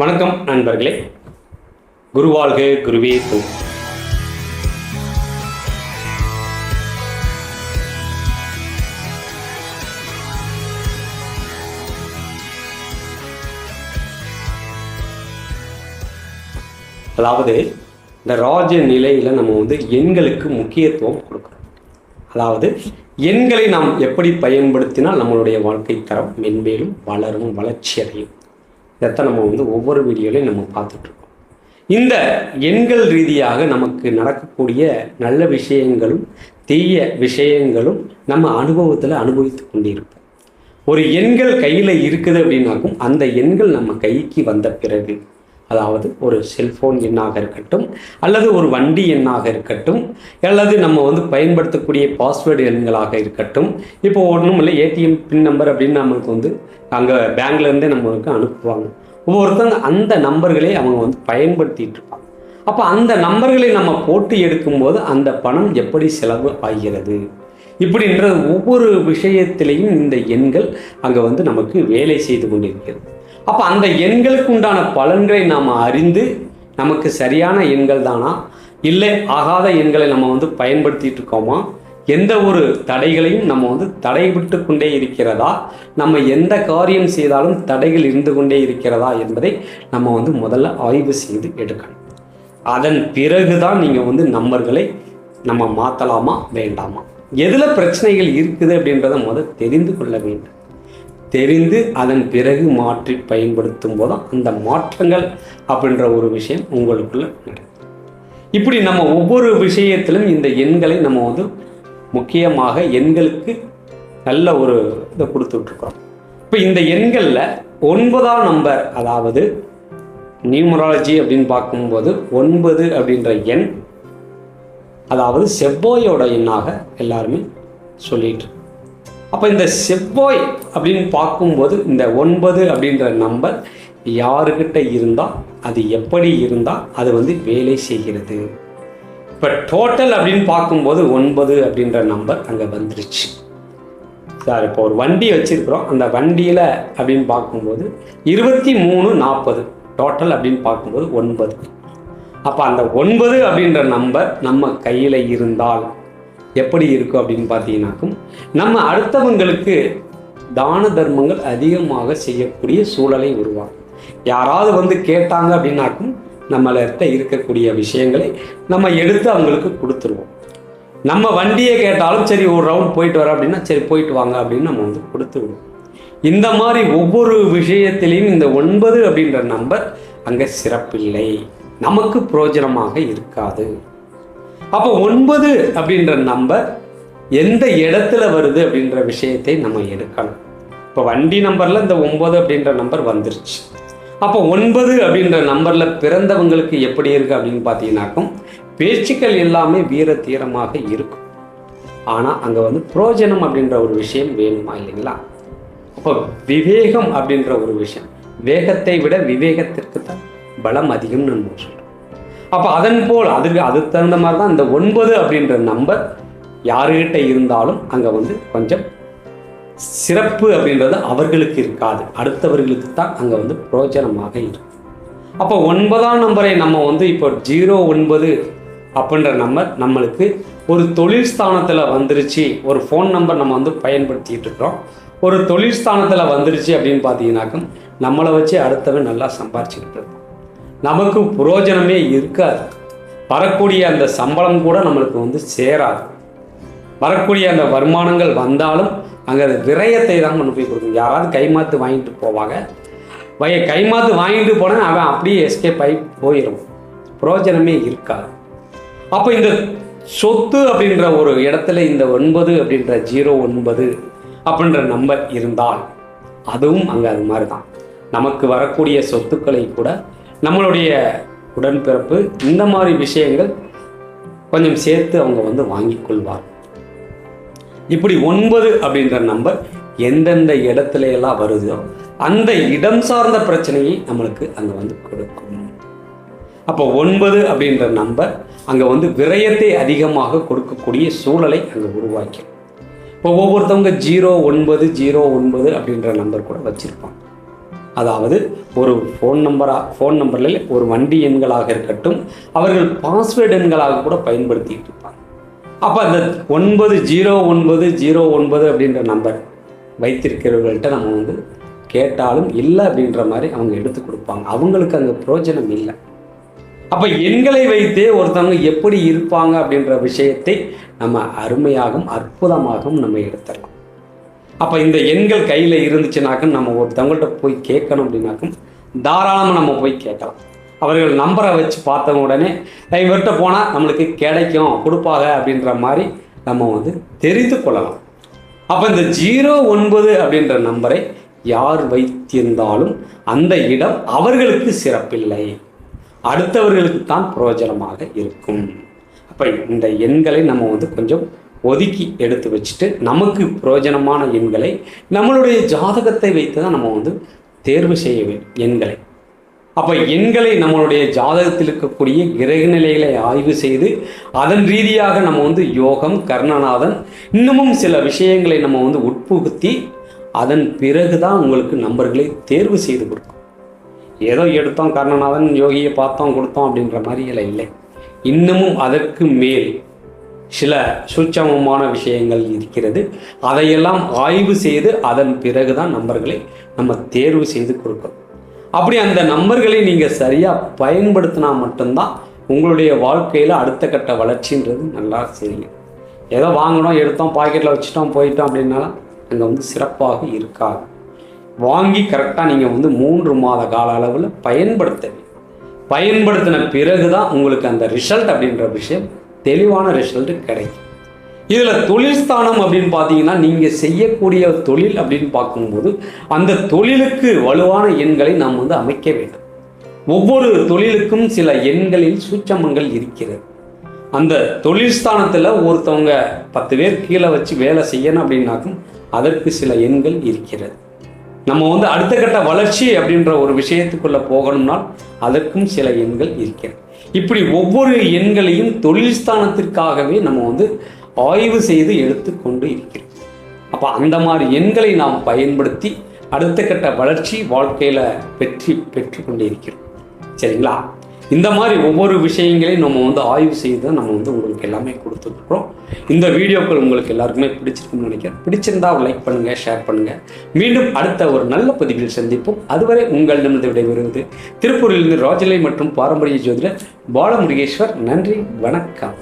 வணக்கம் நண்பர்களே. குருவாழ்க குருவே போ அதாவது இந்த ராஜ நிலையில் நம்ம வந்து எண்களுக்கு முக்கியத்துவம் கொடுக்கணும். அதாவது எண்களை நாம் எப்படி பயன்படுத்தினால் நம்மளுடைய வாழ்க்கை தரம் மென்மேலும் வளரும் வளர்ச்சி அடையும். இதைத்தான் நம்ம வந்து ஒவ்வொரு வீடியோலையும் நம்ம பார்த்துட்ருக்கோம். இந்த எண்கள் ரீதியாக நமக்கு நடக்கக்கூடிய நல்ல விஷயங்களும் தீய விஷயங்களும் நம்ம அனுபவத்தில் அனுபவித்து கொண்டிருப்போம். ஒரு எண்கள் கையில் இருக்குது அப்படின்னாக்கும் அந்த எண்கள் நம்ம கைக்கு வந்த பிறகு அதாவது ஒரு செல்ஃபோன் எண்ணாக இருக்கட்டும் அல்லது ஒரு வண்டி எண்ணாக இருக்கட்டும் அல்லது நம்ம வந்து பயன்படுத்தக்கூடிய பாஸ்வேர்டு எண்களாக இருக்கட்டும் இப்போ ஒன்றும் இல்லை ஏடிஎம் பின் நம்பர் அப்படின்னு நம்மளுக்கு வந்து அங்கே பேங்க்லேருந்தே நம்மளுக்கு அனுப்புவாங்க. ஒவ்வொருத்தங்க அந்த நம்பர்களை அவங்க வந்து பயன்படுத்திகிட்டு இருப்பாங்க. அப்போ அந்த நம்பர்களை நம்ம போட்டு எடுக்கும்போது அந்த பணம் எப்படி செலவு ஆகிறது? இப்படின்ற ஒவ்வொரு விஷயத்திலையும் இந்த எண்கள் அங்கே வந்து நமக்கு வேலை செய்து கொண்டிருக்கிறது. அப்போ அந்த எண்களுக்கு உண்டான பலன்களை நாம் அறிந்து நமக்கு சரியான எண்கள் தானா? இல்லை ஆகாத எண்களை நம்ம வந்து பயன்படுத்திட்டு இருக்கோமா? எந்த ஒரு தடைகளையும் நம்ம வந்து தடைவிட்டு கொண்டே இருக்கிறதா? நம்ம எந்த காரியம் செய்தாலும் தடைகள் இருந்து கொண்டே இருக்கிறதா என்பதை நம்ம வந்து முதல்ல ஆய்வு செய்து எடுக்கணும். அதன் பிறகுதான் நீங்கள் வந்து நம்பர்களை நம்ம மாற்றலாமா வேண்டாமா? எதில் பிரச்சனைகள் இருக்குது அப்படின்றத முதல் தெரிந்து கொள்ள வேண்டும். தெரிந்து அதன் பிறகு மாற்றி பயன்படுத்தும் போது அந்த மாற்றங்கள் அப்படின்ற ஒரு விஷயம் உங்களுக்குள்ள நடக்கும். இப்படி நம்ம ஒவ்வொரு விஷயத்திலும் இந்த எண்களை நம்ம வந்து முக்கியமாக எண்களுக்கு நல்ல ஒரு இதை கொடுத்துட்ருக்குறோம் இப்போ இந்த எண்களில் ஒன்பதாம் நம்பர் அதாவது நியூமராலஜி அப்படின்னு பார்க்கும்போது ஒன்பது அப்படின்ற எண் அதாவது செவ்வாயோட எண்ணாக எல்லாருமே சொல்லிட்டு அப்போ இந்த செவ்வாய் அப்படின்னு பார்க்கும்போது இந்த ஒன்பது அப்படின்ற நம்பர் யாருக்கிட்ட இருந்தால் அது எப்படி இருந்தால் அது வந்து வேலை செய்கிறது. இப்போ டோட்டல் அப்படின்னு பார்க்கும்போது ஒன்பது அப்படின்ற நம்பர் அங்கே வந்துருச்சு. சார் இப்போ ஒரு வண்டி வச்சுருக்குறோம். அந்த வண்டியில் அப்படின்னு பார்க்கும்போது இருபத்தி மூணு நாற்பது. டோட்டல் அப்படின்னு பார்க்கும்போது ஒன்பது. அப்போ அந்த ஒன்பது அப்படின்ற நம்பர் நம்ம கையில் இருந்தால் எப்படி இருக்கும் அப்படின்னு பார்த்தீங்கன்னாக்கும் நம்ம அடுத்தவங்களுக்கு தான தர்மங்கள் அதிகமாக செய்யக்கூடிய சூழலை உருவாகும் யாராவது வந்து கேட்டாங்க அப்படின்னாக்கும் நம்மள்கிட்ட இருக்கக்கூடிய விஷயங்களை நம்ம எடுத்து அவங்களுக்கு கொடுத்துருவோம். நம்ம வண்டியை கேட்டாலும் சரி ஒரு ரவுண்ட் போயிட்டு வர அப்படின்னா சரி போயிட்டு வாங்க அப்படின்னு நம்ம வந்து கொடுத்து விடுவோம். இந்த மாதிரி ஒவ்வொரு விஷயத்திலையும் இந்த ஒன்பது அப்படின்ற நம்பர் அங்கே சிறப்பில்லை. நமக்கு பிரயோஜனமாக இருக்காது. அப்போ ஒன்பது அப்படின்ற நம்பர் எந்த இடத்துல வருது அப்படின்ற விஷயத்தை நம்ம எடுக்கணும். இப்போ வண்டி நம்பரில் இந்த ஒன்பது அப்படின்ற நம்பர் வந்துருச்சு. அப்போ ஒன்பது அப்படின்ற நம்பரில் பிறந்தவங்களுக்கு எப்படி இருக்குது அப்படின்னு பார்த்தீங்கன்னாக்கும் பேச்சுக்கள் எல்லாமே வீர தீரமாக இருக்கும். ஆனால் அங்கே வந்து புரோஜனம் அப்படின்ற ஒரு விஷயம் வேணுமா இல்லைங்களா? அப்போ விவேகம் அப்படின்ற ஒரு விஷயம். வேகத்தை விட விவேகத்திற்கு தான் பலம் அதிகம்னு நம்ம அப்போ அதன் போல் அதுக்கு அதுக்கு தகுந்த மாதிரி தான் இந்த ஒன்பது அப்படின்ற நம்பர் யாருக்கிட்ட இருந்தாலும் அங்கே வந்து கொஞ்சம் சிறப்பு அப்படின்றது அவர்களுக்கு இருக்காது. அடுத்தவர்களுக்கு தான் அங்கே வந்து பிரோஜனமாக இருக்கும். அப்போ ஒன்பதாம் நம்பரை நம்ம வந்து இப்போ ஜீரோ ஒன்பது அப்படின்ற நம்பர் நம்மளுக்கு ஒரு தொழில் ஸ்தானத்தில் வந்துருச்சு. ஒரு ஃபோன் நம்பர் நம்ம வந்து பயன்படுத்திக்கிட்டு இருக்கிறோம். ஒரு தொழில் ஸ்தானத்தில் வந்துருச்சு அப்படின்னு பார்த்தீங்கன்னாக்கும் நம்மளை வச்சு அடுத்தவன் நல்லா சம்பாரிச்சுக்கிட்டு இருப்பான். நமக்கு புரோஜனமே இருக்காது. வரக்கூடிய அந்த சம்பளம் கூட நம்மளுக்கு வந்து சேராது. வரக்கூடிய அந்த வருமானங்கள் வந்தாலும் அங்கே அது விரயத்தை தான் கொண்டு போய் கொடுக்கும். யாராவது கைமாத்து வாங்கிட்டு போவாங்க. வய கைமாத்து வாங்கிட்டு போனால் அவன் அப்படியே எஸ்கேப் ஆகி போயிடும் புரோஜனமே இருக்காது. அப்போ இந்த சொத்து அப்படின்ற ஒரு இடத்துல இந்த ஒன்பது அப்படின்ற ஜீரோ ஒன்பது அப்படின்ற நம்பர் இருந்தால் அதுவும் அங்கே அது மாதிரி தான் நமக்கு வரக்கூடிய சொத்துக்களை கூட நம்மளுடைய உடன்பிறப்பு இந்த மாதிரி விஷயங்கள் கொஞ்சம் சேர்த்து அவங்க வந்து வாங்கி கொள்வார். இப்படி ஒன்பது அப்படின்ற நம்பர் எந்தெந்த இடத்துல எல்லாம் வருதோ அந்த இடம் சார்ந்த பிரச்சனையை நம்மளுக்கு அங்கே வந்து கொடுக்கும். அப்போ ஒன்பது அப்படின்ற நம்பர் அங்கே வந்து விரயத்தை அதிகமாக கொடுக்கக்கூடிய சூழலை அங்கே உருவாக்கும் இப்போ ஒவ்வொருத்தவங்க ஜீரோ ஒன்பது ஜீரோ ஒன்பது அப்படின்ற நம்பர் கூட வச்சுருப்பாங்க. அதாவது ஒரு ஃபோன் நம்பராக ஃபோன் நம்பரில் ஒரு வண்டி எண்களாக இருக்கட்டும் அவர்கள் பாஸ்வேர்டு எண்களாக கூட பயன்படுத்திட்டு இருப்பாங்க. அப்போ அந்த ஒன்பது ஜீரோ ஒன்பது ஜீரோ ஒன்பது அப்படின்ற நம்பர் வைத்திருக்கிறவர்கள்ட்ட நம்ம வந்து கேட்டாலும் இல்லை அப்படின்ற மாதிரி அவங்க எடுத்து கொடுப்பாங்க. அவங்களுக்கு அங்கே பிரயோஜனம் இல்லை. அப்போ எண்களை வைத்தே ஒருத்தவங்க எப்படி இருப்பாங்க அப்படின்ற விஷயத்தை நம்ம அருமையாகவும் அற்புதமாகவும் நம்ம எடுத்துடலாம் அப்போ இந்த எண்கள் கையில் இருந்துச்சுனாக்கும் நம்ம ஒருத்தவங்கள்ட்ட போய் கேட்கணும் அப்படின்னாக்கும் தாராளமாக நம்ம போய் கேட்கலாம். அவர்கள் நம்பரை வச்சு பார்த்த உடனே இவர்கிட்ட போனால் நம்மளுக்கு கிடைக்கும் கொடுப்பாங்க அப்படின்ற மாதிரி நம்ம வந்து தெரிந்து கொள்ளலாம். அப்போ இந்த ஜீரோ ஒன்பது அப்படின்ற நம்பரை யார் வைத்திருந்தாலும் அந்த இடம் அவர்களுக்கு சிறப்பில்லை. அடுத்தவர்களுக்கு தான் பிரயோஜனமாக இருக்கும். அப்போ இந்த எண்களை நம்ம வந்து கொஞ்சம் ஒதுக்கி எடுத்து வச்சுட்டு நமக்கு பிரயோஜனமான எண்களை நம்மளுடைய ஜாதகத்தை வைத்து தான் நம்ம வந்து தேர்வு செய்ய வேண்டும் எண்களை. அப்போ எண்களை நம்மளுடைய ஜாதகத்தில் இருக்கக்கூடிய கிரக நிலைகளை ஆய்வு செய்து அதன் ரீதியாக நம்ம வந்து யோகம் கர்ணநாதன் இன்னமும் சில விஷயங்களை நம்ம வந்து உட்புகுத்தி அதன் பிறகு தான் உங்களுக்கு நம்பர்களை தேர்வு செய்து கொடுக்கும். ஏதோ எடுத்தோம் கர்ணநாதன் யோகியை பார்த்தோம் கொடுத்தோம் அப்படின்ற மாதிரி எல்லாம் இல்லை. இன்னமும் அதற்கு மேல் சில சூட்சமமான விஷயங்கள் இருக்கிறது. அதையெல்லாம் ஆய்வு செய்து அதன் பிறகு தான் நம்பர்களை நம்ம தேர்வு செய்து கொடுக்கணும். அப்படி அந்த நம்பர்களை நீங்கள் சரியாக பயன்படுத்தினா மட்டும்தான் உங்களுடைய வாழ்க்கையில் அடுத்த கட்ட வளர்ச்சின்றது நல்லா தெரியும். ஏதோ வாங்கினோம் எடுத்தோம் பாக்கெட்டில் வச்சுட்டோம் போயிட்டோம் அப்படின்னாலும் அங்கே வந்து சிறப்பாக இருக்காது. வாங்கி கரெக்டாக நீங்கள் வந்து மூன்று மாத கால அளவில் பயன்படுத்த பயன்படுத்தின பிறகு தான் உங்களுக்கு அந்த ரிசல்ட் அப்படின்ற விஷயம் தெளிவான ரிசல்ட் கிடைக்கும். இதில் தொழில் ஸ்தானம் அப்படின்னு பார்த்தீங்கன்னா நீங்கள் செய்யக்கூடிய தொழில் அப்படின்னு பார்க்கும்போது அந்த தொழிலுக்கு வலுவான எண்களை நாம் வந்து அமைக்க வேண்டும். ஒவ்வொரு தொழிலுக்கும் சில எண்களில் சூட்சமங்கள் இருக்கிறது. அந்த தொழில் ஸ்தானத்தில் ஒருத்தவங்க பத்து பேர் கீழே வச்சு வேலை செய்யணும் அப்படின்னாக்கும் அதற்கு சில எண்கள் இருக்கிறது. நம்ம வந்து அடுத்த கட்ட வளர்ச்சி அப்படின்ற ஒரு விஷயத்துக்குள்ள போகணும்னால் அதற்கும் சில எண்கள் இருக்கிறது. இப்படி ஒவ்வொரு எண்களையும் தொழில் ஸ்தானத்திற்காகவே நம்ம வந்து ஆய்வு செய்து எடுத்துக்கொண்டு இருக்கிறோம். அப்போ அந்த மாதிரி எண்களை நாம் பயன்படுத்தி அடுத்த கட்ட வளர்ச்சி வாழ்க்கையில் வெற்றி பெற்றுக்கொண்டே இருக்கிறோம். சரிங்களா? இந்த மாதிரி ஒவ்வொரு விஷயங்களையும் நம்ம வந்து ஆய்வு செய்து தான் நம்ம வந்து உங்களுக்கு எல்லாமே கொடுத்துருக்குறோம். இந்த வீடியோக்கள் உங்களுக்கு எல்லாருக்குமே பிடிச்சிருக்குன்னு நினைக்கிறேன். பிடிச்சிருந்தா லைக் பண்ணுங்கள் ஷேர் பண்ணுங்கள் மீண்டும் அடுத்த ஒரு நல்ல பதிவில் சந்திப்போம். அதுவரை உங்களிடமிருந்து விடைபெறுவது திருப்பூரிலிருந்து ராஜலை மற்றும் பாரம்பரிய ஜோதிடர் பாலமுருகேஸ்வர். நன்றி வணக்கம்.